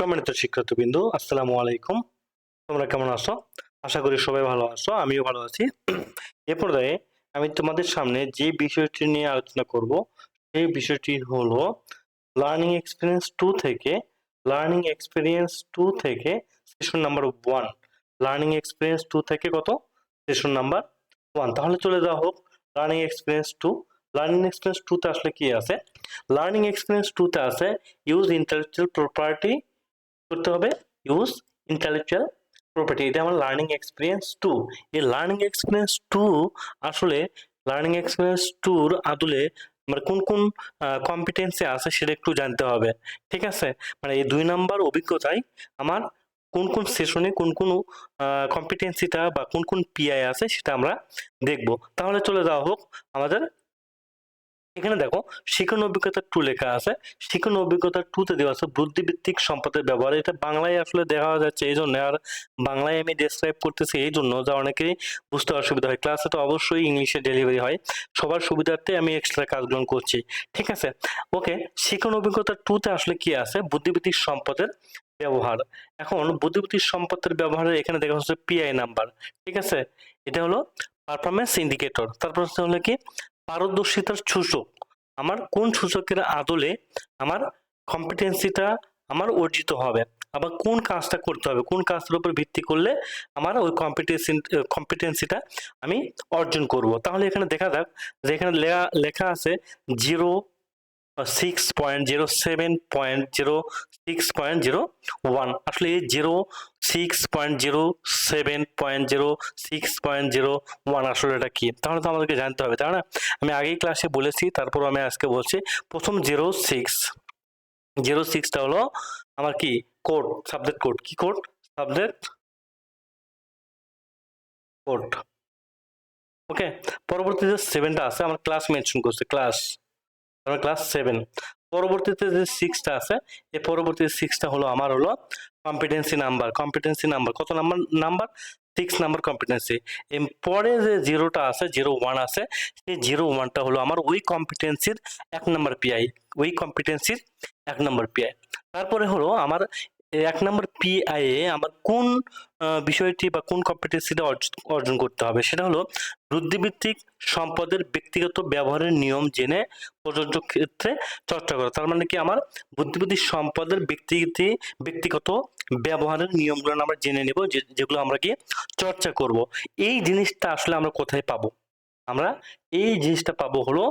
সম্মানিত শিক্ষার্থীবৃন্দু, আসসালামু আলাইকুম। তোমরা কেমন আছো? আশা করি সবাই ভালো আছো, আমিও ভালো আছি। এ পর্যায়ে আমি তোমাদের সামনে যে বিষয়টি নিয়ে আলোচনা করব, সেই বিষয়টি হলো লার্নিং এক্সপিরিয়েন্স টু থেকে লার্নিং এক্সপিরিয়েন্স টু থেকে session number one learning experience two থেকে কত? সেশন নাম্বার ওয়ান তাহলে চলে যাওয়া হোক learning experience two learning experience টুতে আসলে কি আছে? লার্নিং এক্সপিরিয়েন্স টুতে আছে ইউজ ইন্টালেকচুয়াল প্রপার্টি করতে হবে। ইউজ ইন্টালেকচুয়াল প্রপার্টি এটা আমার লার্নিং এক্সপিরিয়েন্স টু এই লার্নিং এক্সপিরিয়েন্স টু আসলে লার্নিং এক্সপিরিয়েন্স টুর আদলে মানে কোন কোন কম্পিটেন্সি আছে সেটা একটু জানতে হবে। ঠিক আছে? মানে এই দুই নাম্বার অভিজ্ঞতায় আমার কোন কোন সেশনে কোন কোন কম্পিটেন্সিটা বা কোন কোন পিআই আছে সেটা আমরা দেখব। তাহলে চলে যাওয়া হোক আমাদের এখানে দেখো, শিক্ষণ অভিজ্ঞতা টু লেখা আছে। শিক্ষণ অভিজ্ঞতা টুতে দেওয়া আছে বুদ্ধিভিত্তিক সম্পদের ব্যবহার। এটা বাংলায় আসলে দেখা যাচ্ছে এই জন্য আর বাংলায় আমি ডেসক্রাইব করতেছি এই জন্য যা অনেকেরই বুঝতে অসুবিধা হয়। ক্লাসে তো অবশ্যই ইংলিশে ডেলিভারি হয়। সবার সুবিধার্থে আমি এক্সট্রা কাজগুলো করছি। ঠিক আছে? ওকে শিক্ষণ অভিজ্ঞতা টুতে আসলে কি আছে? বুদ্ধিভিত্তিক সম্পদের ব্যবহার। এখন বুদ্ধিভিত্তিক সম্পদের ব্যবহারে এখানে দেখা হচ্ছে পিআই নাম্বার ঠিক আছে? এটা হলো পারফরমেন্স ইন্ডিকেটর তারপর হচ্ছে হলো কি? পারদর্শিতার সূচক। আমার কোন সূচকের আদলে আমার কম্পিটেন্সিটা আমার অর্জিত হবে? আবার কোন কাজটা করতে হবে? কোন কাজটার উপর ভিত্তি করলে আমার ওই কম্পিটেন্সি কম্পিটেন্সিটা আমি অর্জন করব? তাহলে এখানে দেখা যাক যে এখানে লেখা আছে zero six point zero seven point zero six point zero one আসলে zero six point zero seven point zero six point zero one আসলে এটা কি? তাহলে তো আমাদেরকে জানতে হবে, তাই না? আমি আগেই ক্লাসে বলেছি তারপর আমি আজকে বলছি, প্রথম জিরো সিক্স জিরো সিক্সটা হলো আমার কি? কোড সাবজেক্ট কোড কি কোড সাবজেক্ট কোড ওকে পরবর্তীতে সেভেনটা আছে, আমার ক্লাস মেনশন করছে ক্লাস ক্লাস সেভেন পরবর্তীতে যে সিক্সটা আছে এই পরবর্তী সিক্সটা হলো আমার হলো কম্পিটেন্সি নাম্বার কম্পিটেন্সি নাম্বার কত number number six number competency পরে যে জিরোটা আছে জিরো ওয়ান আছে, সেই জিরো ওয়ানটা হলো আমার ওই কম্পিটেন্সির এক নাম্বার পিআই ওই কম্পিটেন্সির এক নাম্বার পিআই তারপরে হলো আমার এক নম্বর পিআই এ আমার কোন বিষয়টি বা কোন কম্পিটেন্সিটা অর্জন করতে হবে? সেটা হলো বুদ্ধিভিত্তিক সম্পদের ব্যক্তিগত ব্যবহারের নিয়ম জেনে প্রযোজ্য ক্ষেত্রে চর্চা করা। তার মানে কি আমার? বুদ্ধিভিত্তিক সম্পদের ব্যক্তিগত ব্যক্তিগত ব্যবহারের নিয়মগুলো আমরা জেনে নেব যেগুলো আমরা কি চর্চা করব। এই জিনিসটা আসলে আমরা কোথায় পাবো? আমরা এই জিনিসটা পাবো হলো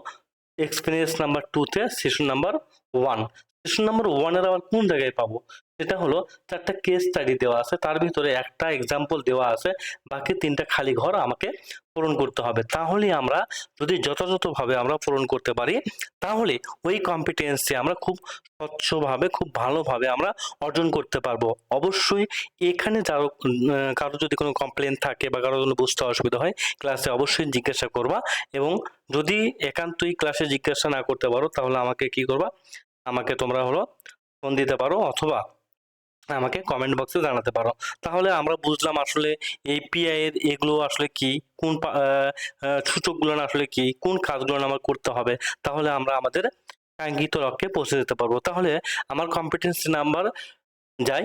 এক্সপিরিয়েন্স নাম্বার টুতে session number one session number ওয়ানের আবার কোন জায়গায় পাবো? সেটা হলো চারটা কেস স্টাডি দেওয়া আছে, তার ভিতরে একটা এক্সাম্পল দেওয়া আছে, বাকি তিনটা খালি ঘর আমাকে পূরণ করতে হবে। তাহলে আমরা যদি যথাযথভাবে আমরা পূরণ করতে পারি, তাহলে ওই কম্পিটেন্সি আমরা খুব স্বচ্ছভাবে, খুব ভালোভাবে আমরা অর্জন করতে পারব। অবশ্যই এখানে যারো কারও যদি কোনো কমপ্লেন থাকে বা কারও কোনো বুঝতে অসুবিধা হয় ক্লাসে অবশ্যই জিজ্ঞাসা করবা এবং যদি একান্তই ক্লাসে জিজ্ঞাসা না করতে পারো, তাহলে আমাকে কি করবা? আমাকে তোমরা হলো ফোন দিতে পারো অথবা আমাকে কমেন্ট বক্সে জানাতে পারো। তাহলে আমরা বুঝলাম আসলে এই পিআই এর এগুলো আসলে কি, কোন সূচকগুলো আসলে কি, কোন কাজগুলো আমার করতে হবে, তাহলে আমরা আমাদের কাঙ্ক্ষিত লক্ষ্যে পৌঁছে যেতে পারব। তাহলে আমার কম্পিটেন্সি নাম্বার যাই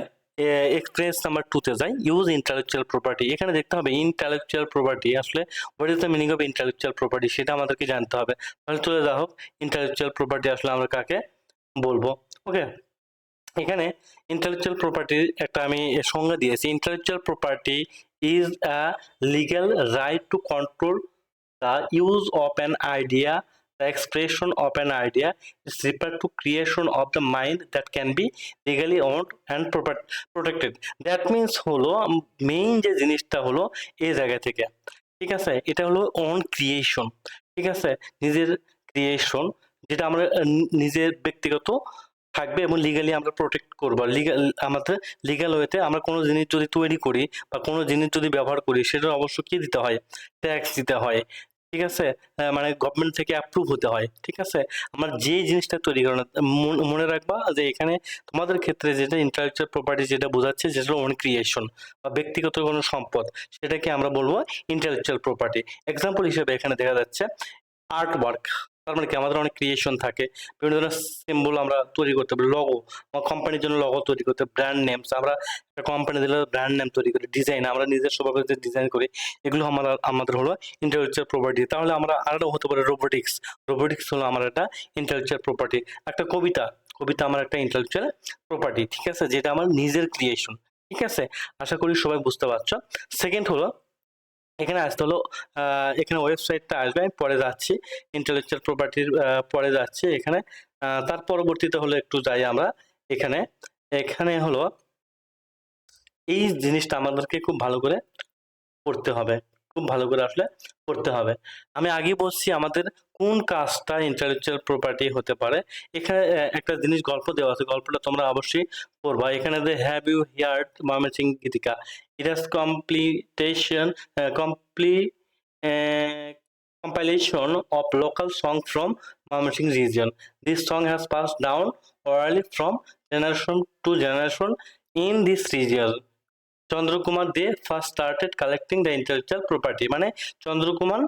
এক্সপিরিয়েন্স নাম্বার টুতে যাই ইউজ ইন্টালেকচুয়াল প্রপার্টি এখানে দেখতে হবে ইন্টালেকচুয়াল প্রপার্টি আসলে what is the meaning of intellectual property সেটা আমাদেরকে জানতে হবে। তাহলে চলে যা হোক ইন্টালেকচুয়াল প্রপার্টি আসলে আমরা কাকে বলব? ওকে এখানে ইন্টালেকচুয়াল প্রপার্টির একটা আমি সংজ্ঞা দিয়েছি। Intellectual property is a legal right to control the use of an idea the expression of an idea is refer to creation of the mind that can be legally owned and protected that means হলো main যে জিনিসটা হলো, এই জায়গা থেকে। ঠিক আছে? এটা হলো ওন ক্রিয়েশন ঠিক আছে? নিজের ক্রিয়েশন যেটা আমরা, নিজের ব্যক্তিগত থাকবে এবং লিগালি আমরা প্রোটেক্ট করব। লিগাল আমাদের লিগাল ওয়েতে আমরা কোনো জিনিস যদি তৈরি করি বা কোনো জিনিস যদি ব্যবহার করি, সেটা অবশ্য কি দিতে হয়? ট্যাক্স দিতে হয়। ঠিক আছে? মানে গভর্নমেন্ট থেকে অ্যাপ্রুভ হতে হয়। ঠিক আছে? আমার যে জিনিসটা তৈরি করানো মন- রাখবা যে এখানে তোমাদের ক্ষেত্রে যেটা ইন্টালেকচুয়াল প্রপার্টি যেটা বোঝাচ্ছে যেটা ওন ক্রিয়েশন বা ব্যক্তিগত কোনো সম্পদ। সেটাকে আমরা বলব ইন্টালেকচুয়াল প্রপার্টি এক্সাম্পল হিসেবে এখানে দেখা যাচ্ছে আর্ট ওয়ার্ক তার মানে কি? আমাদের অনেক ক্রিয়েশন থাকে। বিভিন্ন ধরনের সিম্বল আমরা তৈরি করতে পারি। লগো আমার কোম্পানির জন্য লগো তৈরি করতে ব্র্যান্ড নেমস আমরা একটা কোম্পানি দিলে ব্র্যান্ড নেম তৈরি করি ডিজাইন আমরা নিজস্বভাবে যে ডিজাইন করি, এগুলো আমরা আমাদের হলো ইন্টেলেকচুয়াল প্রপার্টি তাহলে আমরা আরও হতে পারে রোবোটিক্স রোবোটিক্স হলো আমার একটা ইন্টেলেকচুয়াল প্রপার্টি একটা কবিতা কবিতা আমার একটা ইন্টেলেকচুয়াল প্রপার্টি ঠিক আছে? যেটা আমার নিজের ক্রিয়েশন ঠিক আছে? আশা করি সবাই বুঝতে পারছ। সেকেন্ড হলো এখানে আসতে হলো এখানে ওয়েবসাইটটা আসবে, আমি পরে যাচ্ছি ইন্টেলেকচুয়াল প্রপার্টির পরে যাচ্ছি এখানে। তার পরবর্তীতে হলো একটু যাই আমরা এখানে। এখানে হলো এই জিনিসটা আমাদেরকে খুব ভালো করে পড়তে হবে। খুব ভালো করে আসলে করতে হবে আমি আগে বলছি আমাদের কোন কাজটা ইন্টেলেকচুয়াল প্রপার্টি হতে পারে এখানে একটা জিনিস গল্প দেওয়া আছে, গল্পটা তোমরা অবশ্যই পড়বা এখানে যে have you heard Mymensingh Gitika it has compilation compli compilation of local song from Mymensingh region. This song has passed down orally from generation to generation in this region. Chandrakumar De first started collecting the intellectual property মানে চন্দ্রকুমার,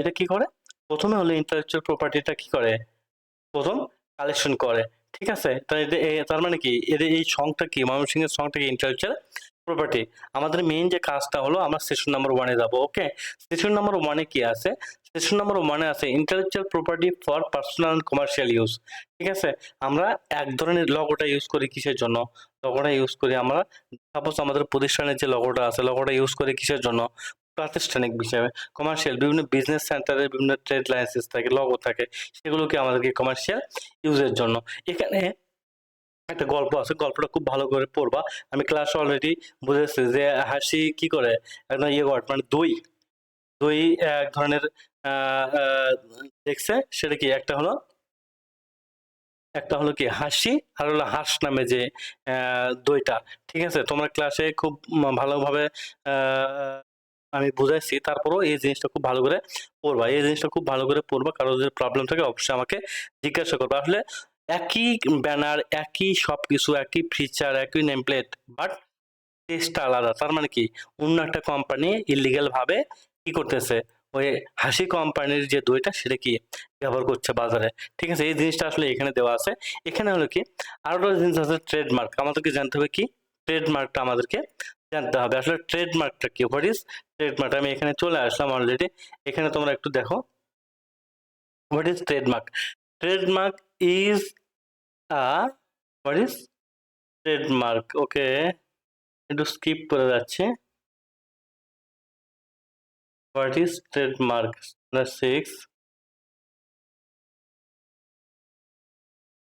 এটা কি করে? প্রথমে হলো intellectual প্রপার্টিটা কি করে? প্রথম collection করে। ঠিক আছে? তার মানে কি? এদের এই সংটা কি? ময়মনসিংহের সংটা কি? ইন্টেলেকচুয়াল প্রপার্টি আমাদের মেইন যে কাজটা হলো, আমরা সেশন নাম্বার ওয়ানে যাব ওকে সেশন নাম্বার ওয়ানে কি আছে? সেশন নাম্বার ওয়ানে আছে intellectual property for personal commercial use ঠিক আছে? আমরা এক ধরনের লগোটা ইউজ করি কিসের জন্য? লগোটা ইউজ করি আমরা সাপোজ আমাদের প্রতিষ্ঠানের যে লগোটা আছে লগোটা ইউজ করি কিসের জন্য? প্রাতিষ্ঠানিক হিসাবে। কমার্শিয়াল বিভিন্ন বিজনেস সেন্টারের বিভিন্ন ট্রেড লাইসেন্স থাকে লগো থাকে, সেগুলোকে আমাদেরকে কমার্শিয়াল ইউজের জন্য। এখানে একটা গল্প আছে, গল্পটা খুব ভালো করে পড়বা। আমি ক্লাস অলরেডি বুঝেছি যে হাসি কি করে? একদম ইয়ে মানে দই। দই এক ধরনের দেখছে, সেটা কি একটা হলো? একটা হলো কি, হাসি, আর হলো হাস নামে যে দইটা। ঠিক আছে, তোমার ক্লাসে খুব ভালোভাবে আমি বুঝাইছি, তারপরও এই জিনিসটা খুব ভালো করে পড়বা। এই জিনিসটা খুব ভালো করে পড়বা কারও যদি প্রবলেম থাকে, অবশ্যই আমাকে জিজ্ঞাসা করবে। আসলে একই ব্যানার একই সবকিছু, একই ফিচার একই নেম প্লেট বাট টেস্টটা আলাদা। তার মানে কি, অন্য একটা কোম্পানি ইলিগাল ভাবে কি করতেছে? ওই হাসি কোম্পানির যে দইটা সেটা কি ব্যবহার করছে বাজারে? ঠিক আছে, এই জিনিসটা আসলে এখানে দেওয়া আছে। এখানে হলো কি, আরও জিনিস আছে ট্রেডমার্ক আমাদেরকে জানতে হবে কি? ট্রেডমার্কটা আমাদেরকে জানতে হবে। আসলে ট্রেডমার্কটা কি? হোয়াট ইজ ট্রেডমার্ক আমি এখানে চলে আসলাম অলরেডি এখানে তোমরা একটু দেখো। What is trademark trademark is a what is trademark okay একটু স্কিপ করে যাচ্ছে। What is trademark six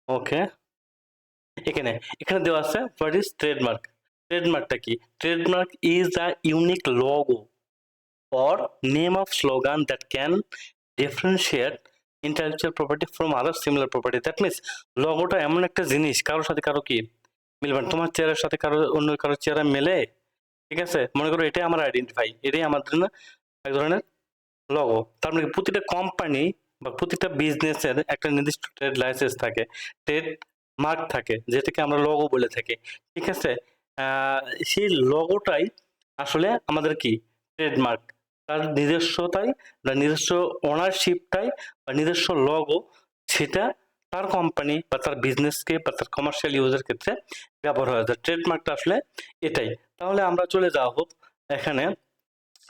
okay এখানে এখানে দেওয়া আছে হোয়াট ইজ ট্রেডমার্ক ট্রেডমার্কটা কি? Trademark is a unique logo or name of slogan that can differentiate intellectual property from other similar property. That means লোগোটা এমন একটা জিনিস, কারোর সাথে কারও কি মিলবে না। তোমার চেয়ারের সাথে কারও, অন্য কারও চেয়ারে মেলে? ঠিক আছে? মনে করো এটাই আমার আইডেন্টিফাই এটাই জন্য এক ধরনের লগো তার মানে প্রতিটা কোম্পানি বা প্রতিটা বিজনেসের একটা নির্দিষ্ট ট্রেড লাইসেন্স থাকে ট্রেড মার্ক থাকে, যেটাকে আমরা লগো বলে থাকি। ঠিক আছে? সেই লগোটাই আসলে আমাদের কি? ট্রেডমার্ক তার নিজস্বতাই বা নিজস্ব ওনারশিপটাই বা নিজস্ব লগো সেটা তার কোম্পানি বা তার বিজনেসকে বা তার কমার্শিয়াল ইউজের ক্ষেত্রে ব্যবহার হয়। ট্রেডমার্কটা আসলে এটাই। তাহলে আমরা চলে যাওয়া হোক এখানে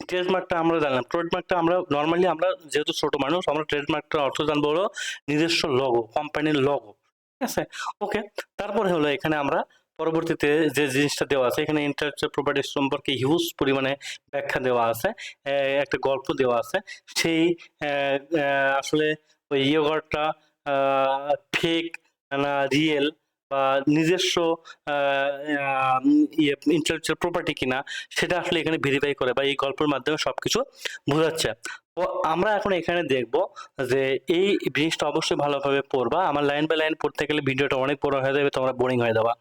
ট্রেডমার্কটা আমরা জানলাম। ট্রেডমার্কটা আমরা নর্মালি আমরা যেহেতু ছোট মানুষ, আমরা ট্রেডমার্কটার অর্থ জানব হলো নিজস্ব লগো কোম্পানির লগো ঠিক আছে? ওকে তারপরে হলো এখানে আমরা পরবর্তীতে যে জিনিসটা দেওয়া আছে, এখানে ইন্টালেকচুয়াল প্রপার্টি সম্পর্কে হিউজ পরিমাণে ব্যাখ্যা দেওয়া আছে একটা গল্প দেওয়া আছে। সেই আসলে ওই ইয়োগারটা ফেক না রিয়েল বা নিজস্ব ইন্টেলেকচুয়াল প্রপার্টি কিনা, সেটা আসলে এখানে ভেরিফাই করে বা এই গল্পের মাধ্যমে সবকিছু বোঝাচ্ছে। তো আমরা এখন এখানে দেখব যে এই জিনিসটা অবশ্যই ভালোভাবে পড়বা। আমার লাইন বাই লাইন পড়তে গেলে ভিডিওটা অনেক বড় হয়ে যাবে, তোমরা বোরিং হয়ে যাবা।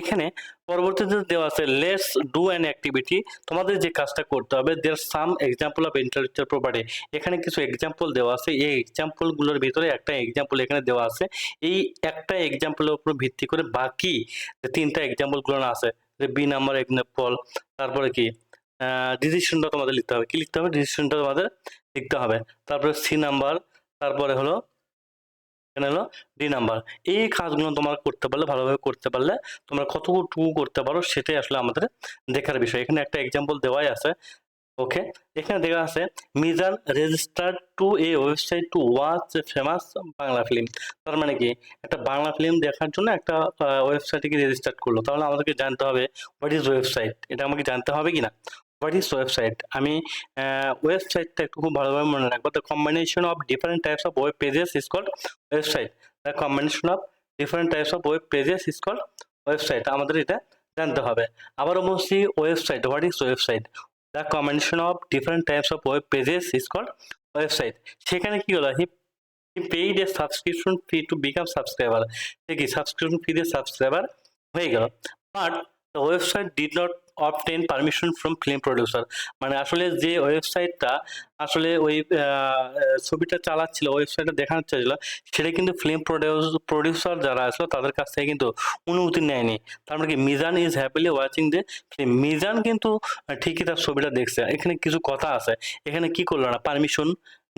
এখানে পরবর্তীতে দেওয়া আছে লেটস ডু অ্যান অ্যাক্টিভিটি তোমাদের যে কাজটা করতে হবে there some example of intellectual property এখানে কিছু এক্সাম্পল দেওয়া আছে। এই এক্সাম্পলগুলোর ভিতরে একটা এক্সাম্পল এখানে দেওয়া আছে। এই একটা এক্সাম্পলের উপর ভিত্তি করে বাকি যে তিনটা এক্সাম্পলগুলো আছে, যে বি নাম্বার এক্সাম্পল তারপরে কি? ডিসিশনটা তোমাদের লিখতে হবে। কি লিখতে হবে? ডিসিশনটা তোমাদের লিখতে হবে। তারপরে সি নাম্বার তারপরে হলো, এখানে হলো ডি নাম্বার এই কাজগুলো তোমার করতে পারলে, ভালোভাবে করতে পারলে তোমরা কতটুকু করতে পারো সেটাই আসলে আমাদের দেখার বিষয়। এখানে একটা এক্সাম্পল দেওয়াই আছে। ওকে এখানে দেখা আছে, Mizan register to a website to watch famous Bangla film তার মানে কি? একটা বাংলা ফিল্ম দেখার জন্য একটা ওয়েবসাইটে কি রেজিস্টার করল। তাহলে আমাদেরকে জানতে হবে হোয়াট ইজ ওয়েবসাইট এটা আমাকে জানতে হবে কি না হোয়াট ইজ ওয়েবসাইট আমি ওয়েবসাইটটা একটু খুব ভালোভাবে মনে রাখব। The combination of different types of web pages is called website the combination of different types of web pages is called website আমাদের এটা জানতে হবে। আবারও বলছি website what is website the combination of different types of web pages is called website সেখানে কি হলো? He paid a subscription fee to become subscriber দেখি সাবস্ক্রিপশন ফি দিয়ে সাবস্ক্রাইবার হয়ে গেল। But website did not obtain permission from film producer মানে আসলে যে ওয়েবসাইটটা আসলে ওই ছবিটা চালাচ্ছিল ওয়েবসাইটটা দেখানো চাইছিল সেটা কিন্তু ফিল্ম প্রডিউসার যারা আসলো তাদের কাছ থেকে কিন্তু অনুমতি নেয়নি। তার মানে কি, Mizan is happily watching the film Mizan কিন্তু ঠিকই তার ছবিটা দেখছে। এখানে কিছু কথা আছে। এখানে কি করল না? পারমিশন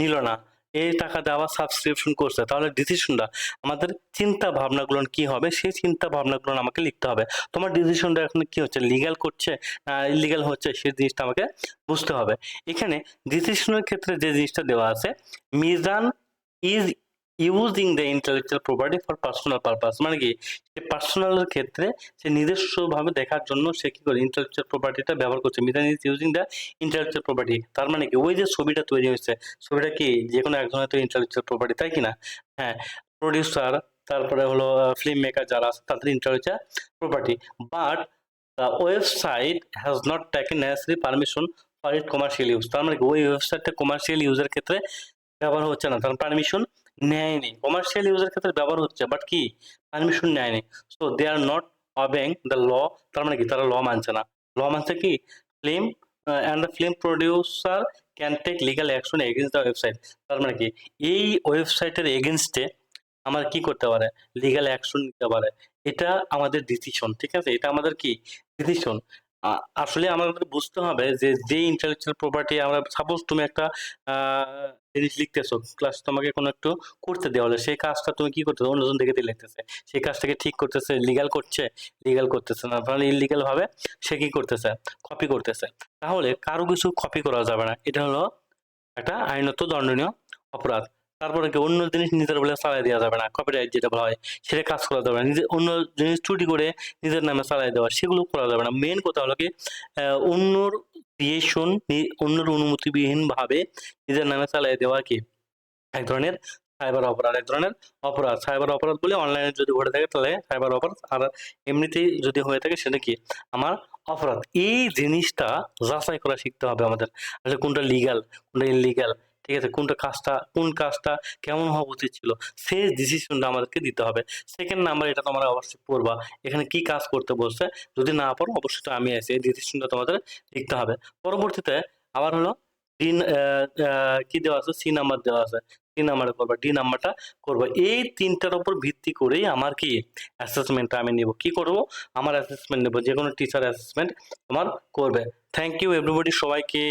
নিল না। এই টাকা দেওয়া সাবস্ক্রিপশন করছে, তাহলে ডিসিশনটা আমাদের চিন্তা ভাবনাগুলো কি হবে? সেই চিন্তা ভাবনাগুলো আমাকে লিখতে হবে। তোমার ডিসিশনটা এখন কি হচ্ছে? লিগ্যাল করছে না ইলিগাল হচ্ছে? সেই জিনিসটা আমাকে বুঝতে হবে। এখানে ডিসিশনের ক্ষেত্রে যে জিনিসটা দেওয়া আছে, Mizan is using the intellectual property for personal purpose মানে কি? সে পার্সোনালের ক্ষেত্রে সে নিজস্বভাবে দেখার জন্য সে কি করে? ইন্টেলেকচুয়াল প্রপার্টিটা ব্যবহার করছে। Mizan is using the intellectual property তার মানে কি? ওই যে ছবিটা তৈরি হয়েছে, ছবিটা কি? যে কোনো এক ধরনের তো ইন্টেলেকচুয়াল প্রপার্টি তাই কি না? হ্যাঁ প্রডিউসার তারপরে হলো ফিল্ম মেকার যারা আছে, তাদের intellectual property but the website has not taken necessary permission for it commercial use তার মানে কি? ওই ওয়েবসাইটটা কমার্শিয়াল ইউজের ক্ষেত্রে ব্যবহার হচ্ছে না। তার পারমিশন নেয়নি। কমার্শিয়াল ইউজের ক্ষেত্রে ব্যবহার হচ্ছে বাট কি? পারমিশন নেয়নি। So they are not obeying the law তার মানে কি? তারা ল মানছে না। ল মানছে কি? Film and the film producer can take legal action against the website তার মানে কি? এই ওয়েবসাইটের এগেনস্টে আমার কি করতে পারে? লিগাল অ্যাকশন নিতে পারে। এটা আমাদের ডিসিশন ঠিক আছে? এটা আমাদের কি? ডিসিশন আসলে আমাদের বুঝতে হবে যে যে ইন্টেলেকচুয়াল প্রপার্টি আমরা সাপোজ তুমি একটা জিনিস লিখতেছো ক্লাস তোমাকে কোনো একটু করতে দেওয়া হলো, সেই কাজটা তুমি কি করতেছো? অন্যজন দেখে দিয়ে লিখতেছে। সেই কাজটাকে ঠিক করতেছে লিগাল করছে লিগাল করতেছে না, তাহলে ইলিগাল ভাবে সে কি করতেছে? কপি করতেছে। তাহলে কারও কিছু কপি করা যাবে না। এটা হলো একটা আইনত দণ্ডনীয় অপরাধ। তারপরে কি অন্য জিনিস নিজের বলে চালাই দেওয়া যাবে না কপিরাইট যেটা বলা হয়, সেটা কাজ করা যাবে না। নিজে অন্য জিনিস চুরি করে নিজের নামে চালাই দেওয়া, সেগুলো করা যাবে না। মেন কথা হলো কি অন্যর ক্রিয়েশন অন্যর অনুমতিবিহীন ভাবে নিজের নামে চালাই দেওয়া কি? এক ধরনের সাইবার অপরাধ, এক ধরনের অপরাধ। সাইবার অপরাধ বলে অনলাইনে যদি ঘটে থাকে, তাহলে সাইবার অপরাধ, আর এমনিতেই যদি হয়ে থাকে, সেটা কি? আমার অপরাধ। এই জিনিসটা যাচাই করা শিখতে হবে আমাদের। আসলে কোনটা লিগাল কোনটা ইনলিগাল ঠিক আছে, কোনটা কাজটা, কোন কাজটা, কেমন হওয়া উচিত ছিল, সেই ডিসিশনটা আমাদেরকে দিতে হবে। সেকেন্ড নাম্বার এটা তোমরা অবশ্যই পড়বা, এখানে কি কাজ করতে বলছে, যদি না পারো অবশ্যই তো আমি আছি এই ডিসিশনটা তোমাদের লিখতে হবে। পরবর্তীতে আবার হলো ডি কি দেওয়া আছে? সি নাম্বার দেওয়া আছে। সি নাম্বারে করবা ডি নাম্বারটা করব। এই তিনটার উপর ভিত্তি করেই আমার কি অ্যাসেসমেন্টটা আমি নিব। কি করব? আমার অ্যাসেসমেন্ট নেব যে কোনো টিচার অ্যাসেসমেন্ট তোমার করবে। থ্যাংক ইউ এভরিবডি সবাইকে।